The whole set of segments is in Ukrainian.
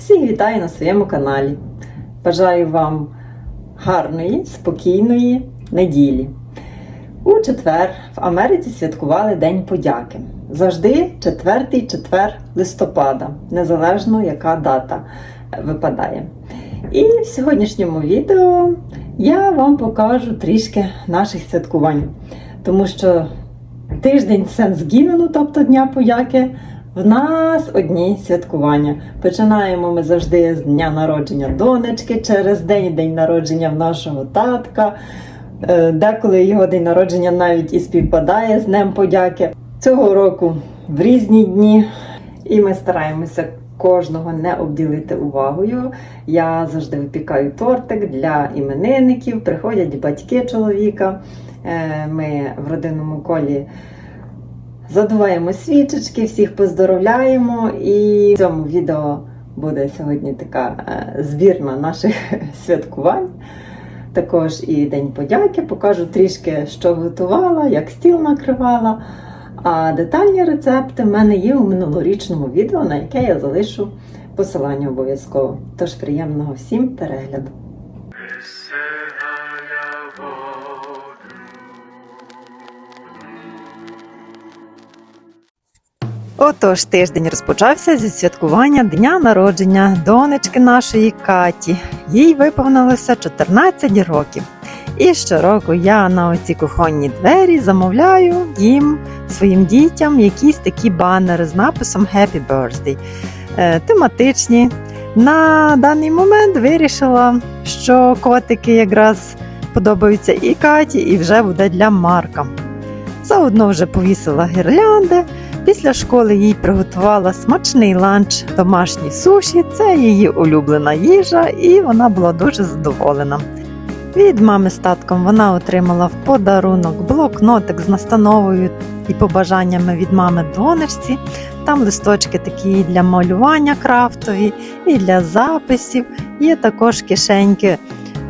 Всіх вітаю на своєму каналі. Бажаю вам гарної, спокійної неділі. У четвер в Америці святкували День подяки. Завжди четвертий четвер листопада, незалежно яка дата випадає. І в сьогоднішньому відео я вам покажу трішки наших святкувань, тому що тиждень Сенсгівену, тобто Дня подяки, в нас одні святкування. Починаємо ми завжди з дня народження донечки, через день день народження в нашого татка. Е, Деколи його день народження навіть і співпадає з Днем подяки. Цього року в різні дні. І ми стараємося кожного не обділити увагою. Я завжди випікаю тортик для іменинників, приходять батьки чоловіка. Е, Ми в родинному колі задуваємо свічечки, всіх поздоровляємо. І в цьому відео буде сьогодні така е, збірна наших святкувань. Також і День подяки. Покажу трішки, що готувала, як стіл накривала. А детальні рецепти в мене є у минулорічному відео, на яке я залишу посилання обов'язково. Тож приємного всім перегляду. Отож, тиждень розпочався зі святкування дня народження донечки нашої Каті. Їй виповнилося 14 років. І щороку я на оці кухонні двері замовляю їм своїм дітям якісь такі банери з написом Happy Birthday. Е, тематичні. На даний момент вирішила, що котики якраз подобаються і Каті, і вже буде для Марка. Заодно вже повісила гірлянди. Після школи їй приготувала смачний ланч, домашні суші. Це її улюблена їжа, і вона була дуже задоволена. Від мами з татком вона отримала в подарунок блокнотик з настановою і побажаннями від мами донечці. Там листочки такі для малювання крафтові і для записів. Є також кишеньки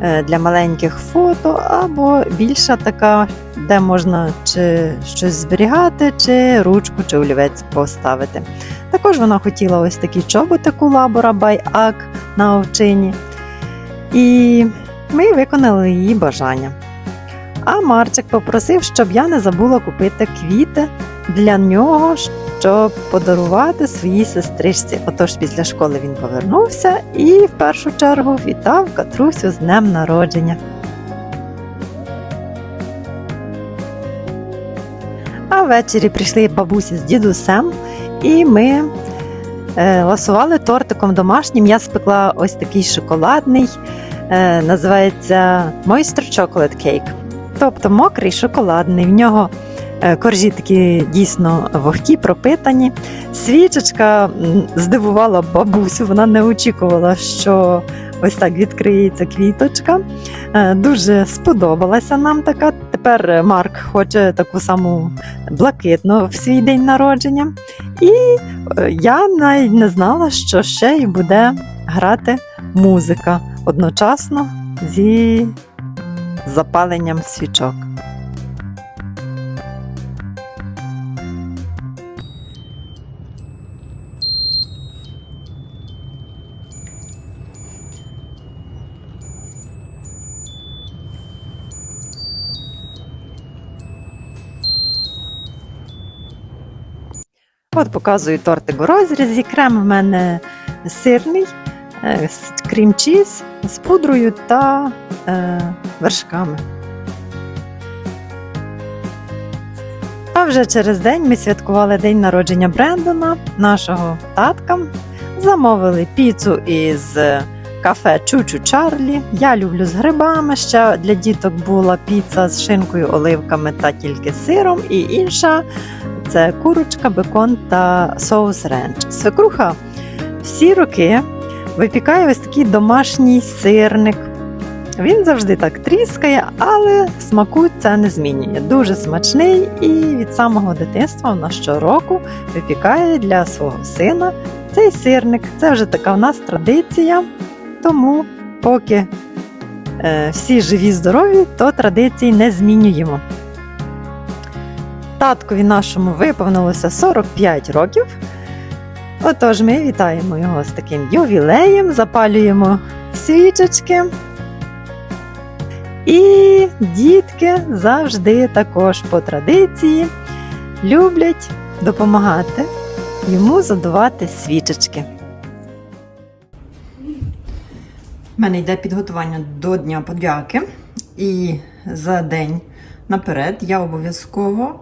для маленьких фото або більша така, де можна чи щось зберігати, чи ручку, чи олівець поставити. Також вона хотіла ось такі чоботи кулабора by Ак на овчині. І ми виконали її бажання. А Марчик попросив, щоб я не забула купити квіти для нього, щоб подарувати своїй сестричці. Отож, після школи він повернувся і в першу чергу вітав Катрусю з днем народження. А ввечері прийшли бабусі з дідусем, і ми е, ласували тортиком домашнім. Я спекла ось такий шоколадний, е, називається Moisture Chocolate Cake. Тобто мокрий шоколадний. В нього коржі такі дійсно вогкі, пропитані. Свічечка здивувала бабусю, вона не очікувала, що ось так відкриється квіточка. Е, Дуже сподобалася нам така. Тепер е, Марк хоче таку саму блакитну в свій день народження. І е, я навіть не знала, що ще й буде грати музика одночасно зі запаленням свічок. От показую тортик у розрізі. Крем в мене сирний, е, крім-чіз з пудрою та е, вершками. А вже через день ми святкували день народження Брендона, нашого татка. Замовили піцу із кафе Чучу Чарлі. Я люблю з грибами. Ще для діток була піца з шинкою, оливками та тільки сиром. І інша це курочка, бекон та соус ренч. Свекруха всі роки випікає ось такий домашній сирник. Він завжди так тріскає, але смаку це не змінює. Дуже смачний і від самого дитинства вона щороку випікає для свого сина цей сирник. Це вже така в нас традиція. Тому поки е, всі живі, здорові, то традиції не змінюємо. Таткові нашому виповнилося 45 років. Отож, ми вітаємо його з таким ювілеєм, запалюємо свічечки. І дітки завжди також по традиції люблять допомагати йому задувати свічечки. У мене йде підготування до Дня подяки, і за день наперед я обов'язково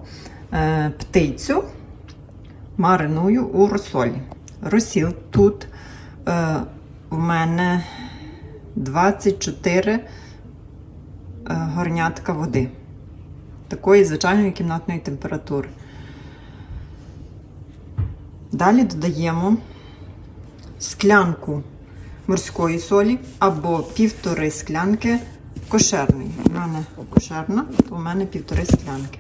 птицю мариную у розсолі. Розсіл тут е, в мене 24 е, горнятка води. Такої звичайної кімнатної температури. Далі додаємо склянку морської солі або півтори склянки кошерної. У мене кошерна, то у мене півтори склянки.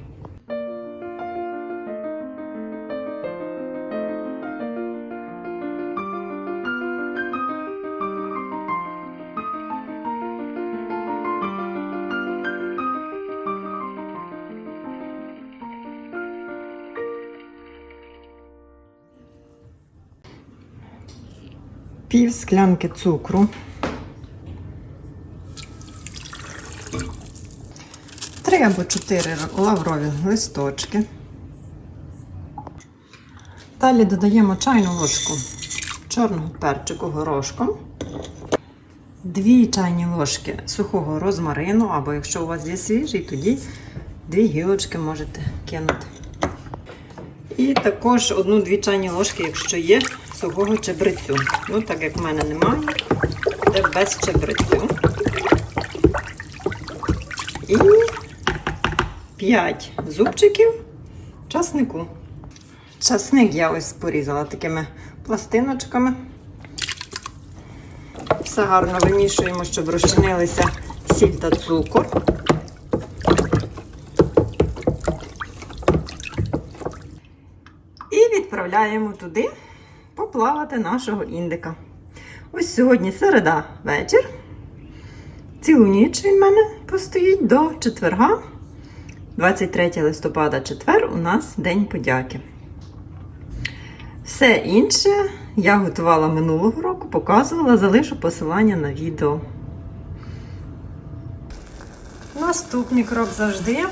Пів склянки цукру. Три або чотири лаврові листочки. Далі додаємо чайну ложку чорного перчику горошком, дві чайні ложки сухого розмарину, або якщо у вас є свіжий, тоді дві гілочки можете кинути. І також одну-дві чайні ложки, якщо є, сухого чебрецю. Ну, так як в мене немає, буде без чебрецю. І 5 зубчиків часнику. Часник я ось порізала такими пластиночками. Все гарно вимішуємо, щоб розчинилися сіль та цукор. І відправляємо туди поплавати нашого індика. Ось сьогодні середа вечір. Цілу ніч він в мене постоїть до четверга. 23 листопада, четвер, у нас День подяки. Все інше я готувала минулого року, показувала, залишу посилання на відео. Наступний крок завжди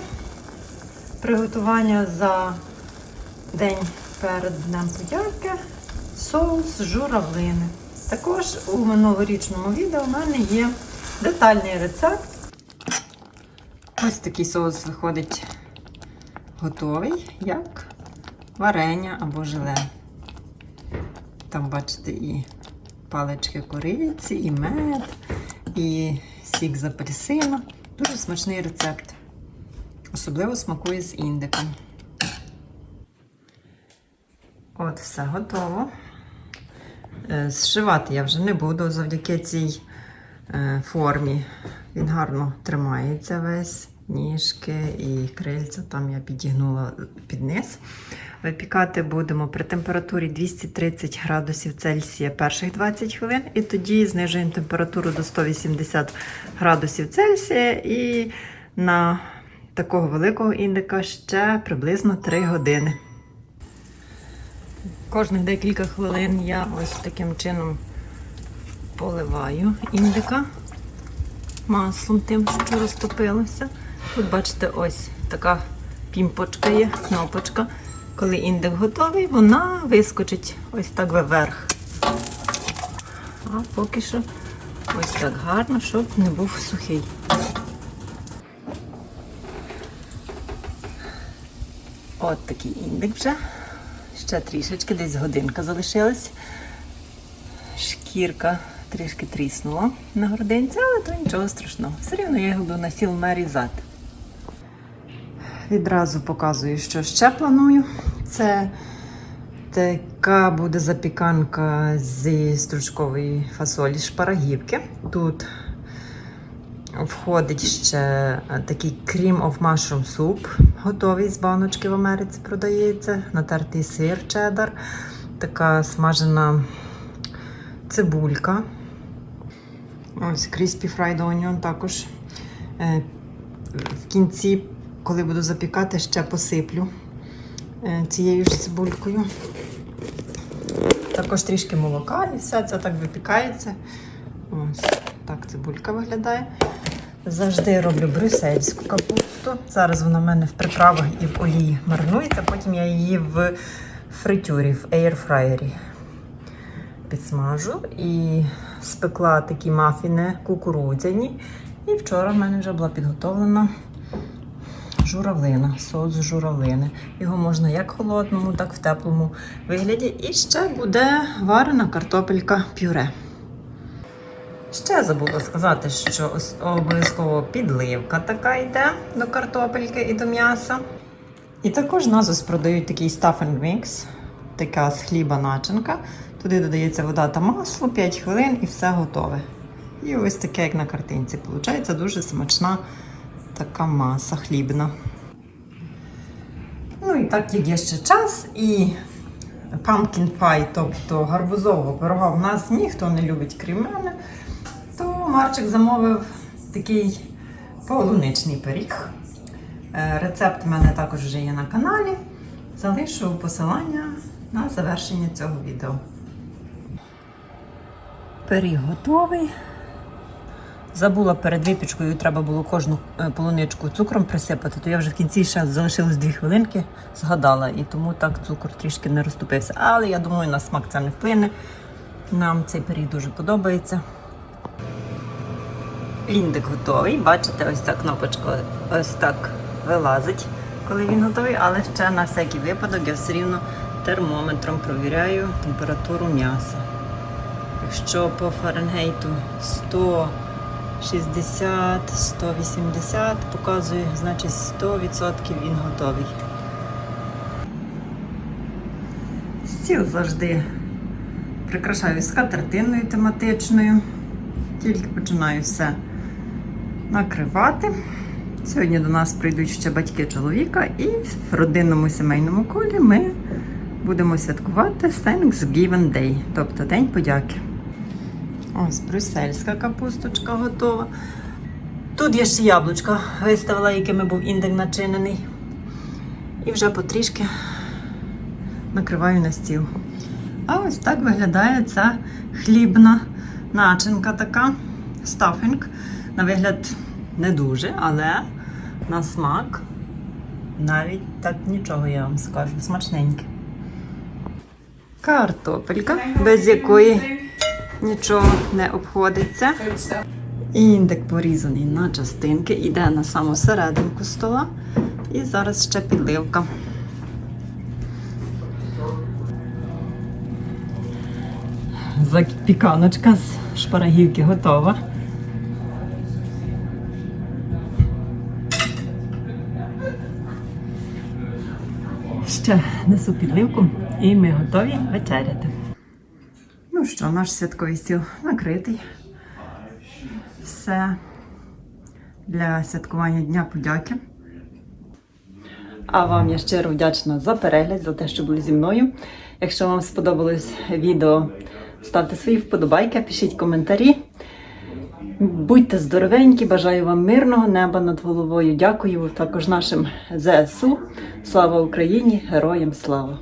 приготування за день перед Днем подяки соус журавлини. Також у минулорічному відео в мене є детальний рецепт. Ось такий соус виходить готовий, як варення або желе. Там, бачите, і палички кориці, і мед, і сік з апельсина. Дуже смачний рецепт. Особливо смакує з індиком. От, все готово. Е, Зшивати я вже не буду завдяки цій е, формі. Він гарно тримається весь, ніжки і крильця. Там я підігнула під низ. Випікати будемо при температурі 230 градусів Цельсія перших 20 хвилин, і тоді знижуємо температуру до 180 градусів Цельсія і на такого великого індика ще приблизно 3 години. Кожних декілька хвилин я ось таким чином поливаю індика маслом тим, що розтопилося. Тут, бачите, ось така пімпочка є, кнопочка. Коли індик готовий, вона вискочить ось так вверх. А поки що ось так гарно, щоб не був сухий. От такий індик вже. Ще трішечки, десь годинка залишилась. Шкірка трішки тріснула на гординці, але то нічого страшного. Все рівно я його буду на сіл нарізати. Відразу показую, що ще планую. Це така буде запіканка зі стручкової фасолі шпарагівки. Тут входить ще такий cream of mushroom soup, готовий з баночки в Америці продається, натертий сир чеддер, така смажена цибулька. Ось crispy fried onion також. Е, В кінці, коли буду запікати, ще посиплю е, цією ж цибулькою. Також трішки молока і все це так випікається. Ось так цибулька виглядає. Завжди роблю брюссельську капусту. Зараз вона в мене в приправах і в олії маринується, потім я її в фритюрі, в ейрфраєрі підсмажу і спекла такі мафіни кукурудзяні. І вчора в мене вже була підготовлена журавлина, соус з журавлини. Його можна як в холодному, так і в теплому вигляді. І ще буде варена картопелька пюре. Ще забула сказати, що обов'язково підливка така йде до картопельки і до м'яса. І також назус продають такий stuff and mix, така з хліба начинка. Туди додається вода та масло, 5 хвилин і все готове. І ось таке, як на картинці. Получається дуже смачна така маса хлібна. Ну і так як є ще час, і pumpkin pie, тобто гарбузового пирога, в нас ніхто не любить, крім мене, Марчик замовив такий полуничний пиріг. Е, Рецепт в мене також вже є на каналі. Залишу посилання на завершення цього відео. Пиріг готовий. Забула перед випічкою, треба було кожну е, полуничку цукром присипати, то я вже в кінці ще залишилось дві хвилинки, згадала, і тому так цукор трішки не розтопився. Але я думаю, на смак це не вплине. Нам цей пиріг дуже подобається. Індик готовий. Бачите, ось ця кнопочка ось так вилазить, коли він готовий, але ще на всякий випадок я все рівно термометром провіряю температуру м'яса. Якщо по Фаренгейту 160, 180 показує, значить 100% він готовий. Стіл завжди прикрашаю скатертиною тематичною. Тільки починаю все накривати. Сьогодні до нас прийдуть ще батьки чоловіка, і в родинному сімейному колі ми будемо святкувати Thanksgiving Day, тобто День подяки. Ось брюссельська капусточка готова. Тут я ще яблучка виставила, якими був індик начинений. І вже потрішки накриваю на стіл. А ось так виглядає ця хлібна начинка така. Стафінг. На вигляд не дуже, але на смак навіть так нічого я вам скажу. Смачненьке. Картопелька, без якої нічого не обходиться. Індик порізаний на частинки, іде на саму серединку стола. І зараз ще підливка. Запіканочка з шпарагівки готова. Ще несу підливку і ми готові вечеряти. Ну що, наш святковий стіл накритий. Все для святкування Дня подяки. А вам я щиро вдячна за перегляд, за те, що були зі мною. Якщо вам сподобалось відео, ставте свої вподобайки, пишіть коментарі. Будьте здоровенькі, бажаю вам мирного неба над головою. Дякую також нашим ЗСУ. Слава Україні! Героям слава!